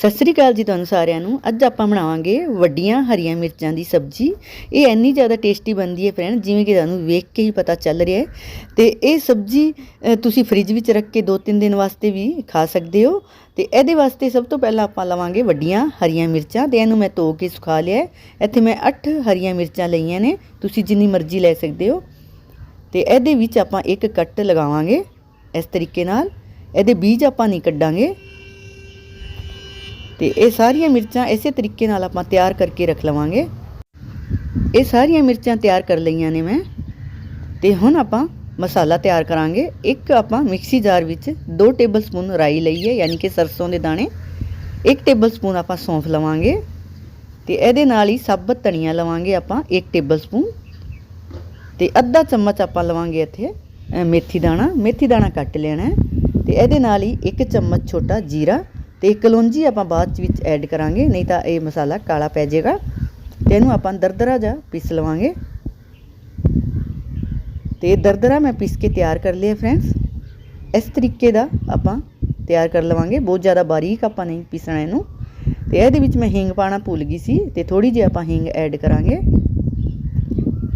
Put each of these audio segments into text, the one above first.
ਸਤਿ ਸ੍ਰੀ ਅਕਾਲ ਜੀ ਤੁਹਾਨੂੰ ਸਾਰਿਆਂ ਨੂੰ। ਅੱਜ ਆਪਾਂ ਬਣਾਵਾਂਗੇ ਵੱਡੀਆਂ ਹਰੀਆਂ ਮਿਰਚਾਂ ਦੀ ਸਬਜ਼ੀ। ਇਹ ਇੰਨੀ ਜ਼ਿਆਦਾ ਟੇਸਟੀ ਬਣਦੀ ਹੈ ਫਰੈਂਡ ਜਿਵੇਂ ਕਿ ਤੁਹਾਨੂੰ ਵੇਖ ਕੇ ਹੀ ਪਤਾ ਚੱਲ ਰਿਹਾ ਹੈ। ਤੇ ਇਹ ਸਬਜ਼ੀ ਤੁਸੀਂ ਫ੍ਰਿਜ ਵਿੱਚ ਰੱਖ ਕੇ 2-3 ਦਿਨ ਵਾਸਤੇ ਵੀ ਖਾ ਸਕਦੇ ਹੋ। ਤੇ ਇਹਦੇ ਵਾਸਤੇ ਸਭ ਤੋਂ ਪਹਿਲਾਂ ਆਪਾਂ ਲਵਾਂਗੇ ਵੱਡੀਆਂ ਹਰੀਆਂ ਮਿਰਚਾਂ। ਤੇ ਇਹਨੂੰ ਮੈਂ ਧੋ ਕੇ ਸੁਖਾ ਲਿਆ ਇੱਥੇ ਮੈਂ 8 ਹਰੀਆਂ ਮਿਰਚਾਂ ਲਈਆਂ ਨੇ। ਤੁਸੀਂ ਜਿੰਨੀ ਮਰਜ਼ੀ ਲੈ ਸਕਦੇ ਹੋ। ਤੇ ਇਹਦੇ ਵਿੱਚ ਆਪਾਂ ਇੱਕ ਕੱਟ ਲਗਾਵਾਂਗੇ ਇਸ ਤਰੀਕੇ ਨਾਲ। ਇਹਦੇ ਬੀਜ ਆਪਾਂ ਨਹੀਂ ਕੱਢਾਂਗੇ। ਤੇ ਇਹ ਸਾਰੀਆਂ ਮਿਰਚਾਂ ਇਸੇ ਤਰੀਕੇ ਨਾਲ ਆਪਾਂ ਤਿਆਰ ਕਰਕੇ ਰੱਖ ਲਵਾਂਗੇ। ਇਹ ਸਾਰੀਆਂ ਮਿਰਚਾਂ ਤਿਆਰ ਕਰ ਲਈਆਂ ਨੇ ਮੈਂ। ਤੇ ਹੁਣ ਆਪਾਂ ਮਸਾਲਾ ਤਿਆਰ ਕਰਾਂਗੇ। ਇੱਕ ਆਪਾਂ ਮਿਕਸੀ ਜਾਰ ਵਿੱਚ 2 ਟੇਬਲਸਪੂਨ ਰਾਈ ਲਈ ਹੈ, ਯਾਨੀ ਕਿ ਸਰਸੋਂ ਦੇ ਦਾਣੇ। 1 ਟੇਬਲਸਪੂਨ ਆਪਾਂ ਸੌਂਫ ਲਵਾਂਗੇ। ਤੇ ਇਹਦੇ ਨਾਲ ਹੀ ਸਾਬਤ ਧਨੀਆ ਲਵਾਂਗੇ ਆਪਾਂ 1 ਟੇਬਲਸਪੂਨ ਤੇ ਅੱਧਾ ਚਮਚ ਆਪਾਂ ਲਵਾਂਗੇ ਇੱਥੇ ਮੇਥੀ ਦਾਣਾ। ਮੇਥੀ ਦਾਣਾ ਕੱਟ ਲੈਣਾ ਹੈ। ਤੇ ਇਹਦੇ ਨਾਲ ਹੀ ਇੱਕ ਚਮਚ ਛੋਟਾ ਜੀਰਾ। ਤੇ ਕਲੋਂਜੀ ਆਪਾਂ ਬਾਅਦ ਚ ਵਿੱਚ ਐਡ ਕਰਾਂਗੇ, ਨਹੀਂ ਤਾਂ ਇਹ ਮਸਾਲਾ ਕਾਲਾ ਪੈ ਜਾਏਗਾ। ਤੇ ਇਹਨੂੰ ਆਪਾਂ ਦਰਦਰਾ ਜਿਹਾ ਪੀਸ ਲਵਾਂਗੇ। ਤੇ ਦਰਦਰਾ ਮੈਂ ਪੀਸ ਕੇ ਤਿਆਰ ਕਰ ਲਿਆ ਫਰੈਂਡਸ ਇਸ ਤਰੀਕੇ ਦਾ ਆਪਾਂ ਤਿਆਰ ਕਰ ਲਵਾਂਗੇ। ਬਹੁਤ ਜ਼ਿਆਦਾ ਬਾਰੀਕ ਆਪਾਂ ਨਹੀਂ ਪੀਸਣਾ ਇਹਨੂੰ। ਤੇ ਇਹਦੇ ਵਿੱਚ ਮੈਂ ਹਿੰਗ ਪਾਣਾ ਭੁੱਲ ਗਈ ਸੀ ਤੇ ਥੋੜੀ ਜਿਹੀ ਆਪਾਂ ਹਿੰਗ ਐਡ ਕਰਾਂਗੇ।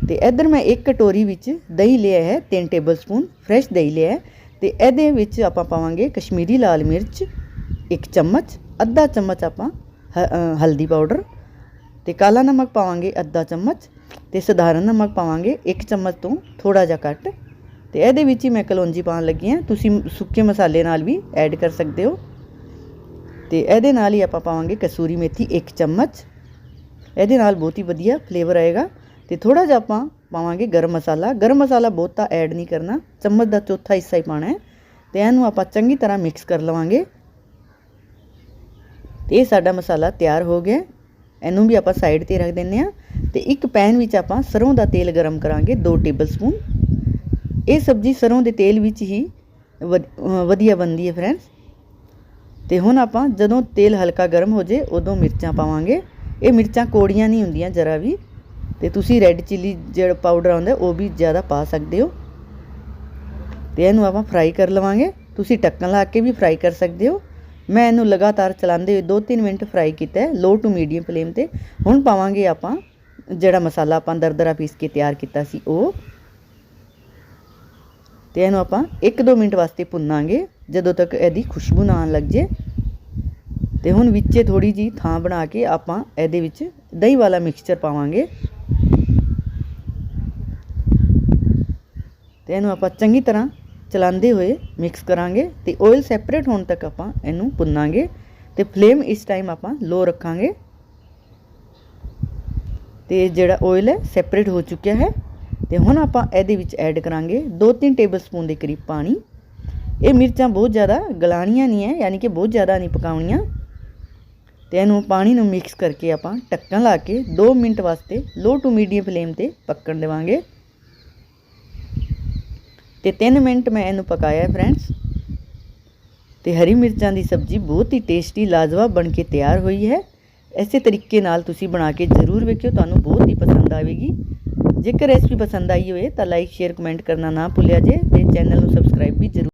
ਤੇ ਇੱਧਰ ਮੈਂ ਇੱਕ ਕਟੋਰੀ ਵਿੱਚ ਦਹੀਂ ਲਿਆ ਹੈ 3 ਟੇਬਲਸਪੂਨ ਫਰੈਸ਼ ਦਹੀਂ ਲਿਆ ਹੈ। ਤੇ ਇਹਦੇ ਵਿੱਚ ਆਪਾਂ ਪਾਵਾਂਗੇ ਕਸ਼ਮੀਰੀ ਲਾਲ ਮਿਰਚ ਇੱਕ ਚਮਚ, ਅੱਧਾ ਚਮਚ ਆਪਾਂ ਹਲਦੀ ਪਾਊਡਰ ਤੇ ਕਾਲਾ ਨਮਕ ਪਾਵਾਂਗੇ ਅੱਧਾ ਚਮਚ ਤੇ ਸਧਾਰਨ ਨਮਕ ਪਾਵਾਂਗੇ ਇੱਕ ਚਮਚ ਤੋਂ ਥੋੜਾ ਜਿਹਾ ਘੱਟ ਤੇ ਇਹਦੇ ਵਿੱਚ ਹੀ ਮੈਂ ਕਲੌਂਜੀ ਪਾਉਣ ਲੱਗੀ ਹਾਂ। ਤੁਸੀਂ ਸੁੱਕੇ ਮਸਾਲੇ ਨਾਲ ਵੀ ਐਡ ਕਰ ਸਕਦੇ ਹੋ। ਤੇ ਇਹਦੇ ਨਾਲ ਹੀ ਆਪਾਂ ਪਾਵਾਂਗੇ ਕਸੂਰੀ ਮੇਥੀ ਇੱਕ ਚਮਚ। ਇਹਦੇ ਨਾਲ ਬਹੁਤ ਹੀ ਵਧੀਆ ਫਲੇਵਰ ਆਏਗਾ ਤੇ ਥੋੜਾ ਜਿਹਾ ਆਪਾਂ ਪਾਵਾਂਗੇ ਗਰਮ ਮਸਾਲਾ। ਗਰਮ ਮਸਾਲਾ ਬਹੁਤਾ ਐਡ ਨਹੀਂ ਕਰਨਾ, ਚਮਚ ਦਾ ਚੌਥਾ ਹਿੱਸਾ ਹੀ ਪਾਣਾ ਹੈ ਤੇ ਇਹਨੂੰ ਆਪਾਂ ਚੰਗੀ ਤਰ੍ਹਾਂ ਮਿਕਸ ਕਰ ਲਵਾਂਗੇ। ਤੇ ਇਹ ਸਾਡਾ ਮਸਾਲਾ ਤਿਆਰ ਹੋ ਗਿਆ। ਇਹਨੂੰ ਵੀ ਆਪਾਂ ਸਾਈਡ ਤੇ ਰੱਖ ਦਿੰਨੇ ਆ ਤੇ ਇੱਕ ਪੈਨ ਵਿੱਚ ਆਪਾਂ ਸਰੋਂ ਦਾ ਤੇਲ ਗਰਮ ਕਰਾਂਗੇ 2 ਟੇਬਲਸਪੂਨ ਇਹ ਸਬਜ਼ੀ ਸਰੋਂ ਦੇ ਤੇਲ ਵਿੱਚ ਹੀ ਵਧ- ਵਧੀਆ ਬਣਦੀ ਹੈ ਫਰੈਂਡਸ ਤੇ ਹੁਣ ਆਪਾਂ ਜਦੋਂ ਤੇਲ ਹਲਕਾ ਗਰਮ ਹੋ ਜੇ ਉਦੋਂ ਮਿਰਚਾਂ ਪਾਵਾਂਗੇ। ਇਹ ਮਿਰਚਾਂ ਕੋੜੀਆਂ ਨਹੀਂ ਹੁੰਦੀਆਂ, ਜਰਾ ਵੀ। ਤੇ ਤੁਸੀਂ ਰੈੱਡ ਚਿੱਲੀ ਜਿਹੜਾ ਪਾਊਡਰ ਆਉਂਦਾ, ਉਹ ਵੀ ਜ਼ਿਆਦਾ ਪਾ ਸਕਦੇ ਹੋ। ਤੇ ਇਹਨੂੰ ਆਪਾਂ ਫਰਾਈ ਕਰ ਲਵਾਂਗੇ। ਤੁਸੀਂ ਢੱਕਣ ਲਾ ਕੇ ਵੀ ਫਰਾਈ ਕਰ ਸਕਦੇ ਹੋ। ਮੈਂ ਇਹਨੂੰ ਲਗਾਤਾਰ ਚਲਾਉਂਦੇ ਹੋਏ 2-3 ਮਿੰਟ ਫਰਾਈ ਕੀਤਾ ਹੈ ਲੋ ਟੂ ਮੀਡੀਅਮ ਫਲੇਮ ਤੇ। ਹੁਣ ਪਾਵਾਂਗੇ ਆਪਾਂ ਜਿਹੜਾ ਮਸਾਲਾ ਆਪਾਂ ਦਰਦਰਾ ਪੀਸ ਕੇ ਤਿਆਰ ਕੀਤਾ ਸੀ ਉਹ। ਤੇ ਇਹਨੂੰ ਆਪਾਂ 1-2 ਮਿੰਟ ਵਾਸਤੇ ਭੁੰਨਾਂਗੇ, ਜਦੋਂ ਤੱਕ ਇਹਦੀ ਖੁਸ਼ਬੂ ਨਾ ਆਉਣ ਲੱਗ ਜੇ ਤੇ ਹੁਣ ਵਿੱਚੇ ਥੋੜੀ ਜੀ ਥਾਂ ਬਣਾ ਕੇ ਆਪਾਂ ਇਹਦੇ ਵਿੱਚ ਦਹੀਂ ਵਾਲਾ ਮਿਕਸਚਰ ਪਾਵਾਂਗੇ। ਤੇ ਇਹਨੂੰ ਆਪਾਂ ਚੰਗੀ ਤਰ੍ਹਾਂ ਚਲਾਉਂਦੇ ਹੋਏ ਮਿਕਸ ਕਰਾਂਗੇ ਤੇ ਆਇਲ ਸੈਪਰੇਟ ਹੋਣ ਤੱਕ ਆਪਾਂ ਇਹਨੂੰ ਭੁੰਨਾਂਗੇ ਤੇ ਫਲੇਮ ਇਸ ਟਾਈਮ ਆਪਾਂ ਲੋ ਰੱਖਾਂਗੇ। ਤੇ ਜਿਹੜਾ ਆਇਲ ਹੈ ਸੈਪਰੇਟ ਹੋ ਚੁੱਕਿਆ ਹੈ ਤੇ ਹੁਣ ਆਪਾਂ ਇਹਦੇ ਵਿੱਚ ਐਡ ਕਰਾਂਗੇ 2-3 ਟੇਬਲਸਪੂਨ ਦੇ ਕਰੀਬ ਪਾਣੀ। ਇਹ ਮਿਰਚਾਂ ਬਹੁਤ ਜ਼ਿਆਦਾ ਗਲਾਣੀਆਂ ਨਹੀਂ ਹੈ, ਯਾਨੀ ਕਿ ਬਹੁਤ ਜ਼ਿਆਦਾ ਨਹੀਂ ਪਕਾਉਣੀਆਂ। ਤੇ ਇਹਨੂੰ ਪਾਣੀ ਨੂੰ ਮਿਕਸ ਕਰਕੇ ਆਪਾਂ ਢੱਕਣ ਲਾ ਕੇ 2 ਮਿੰਟ ਵਾਸਤੇ ਲੋ ਟੂ ਮੀਡੀਅਮ ਫਲੇਮ ਤੇ ਪੱਕਣ ਦੇਵਾਂਗੇ। ਤੇ 3 ਮਿੰਟ ਮੈਂ ਇਹਨੂੰ ਪਕਾਇਆ ਫਰੈਂਡਸ ਤੇ ਹਰੀ ਮਿਰਚਾਂ ਦੀ ਸਬਜ਼ੀ ਬਹੁਤ ਹੀ ਟੇਸਟੀ ਲਾਜਵਾਬ ਬਣ ਕੇ ਤਿਆਰ ਹੋਈ ਹੈ। ਇਸੇ ਤਰੀਕੇ ਨਾਲ ਤੁਸੀਂ ਬਣਾ ਕੇ ਜ਼ਰੂਰ ਵੇਖਿਓ, ਤੁਹਾਨੂੰ ਬਹੁਤ ਹੀ ਪਸੰਦ ਆਵੇਗੀ। ਜੇਕਰ ਰੈਸਪੀ ਪਸੰਦ ਆਈ ਹੋਵੇ, ਤਾਂ ਲਾਈਕ ਸ਼ੇਅਰ ਕਮੈਂਟ ਕਰਨਾ ਨਾ ਭੁੱਲਿਆ ਜੇ, ਤੇ ਚੈਨਲ ਨੂੰ ਸਬਸਕ੍ਰਾਈਬ ਵੀ ਜ਼ਰੂਰ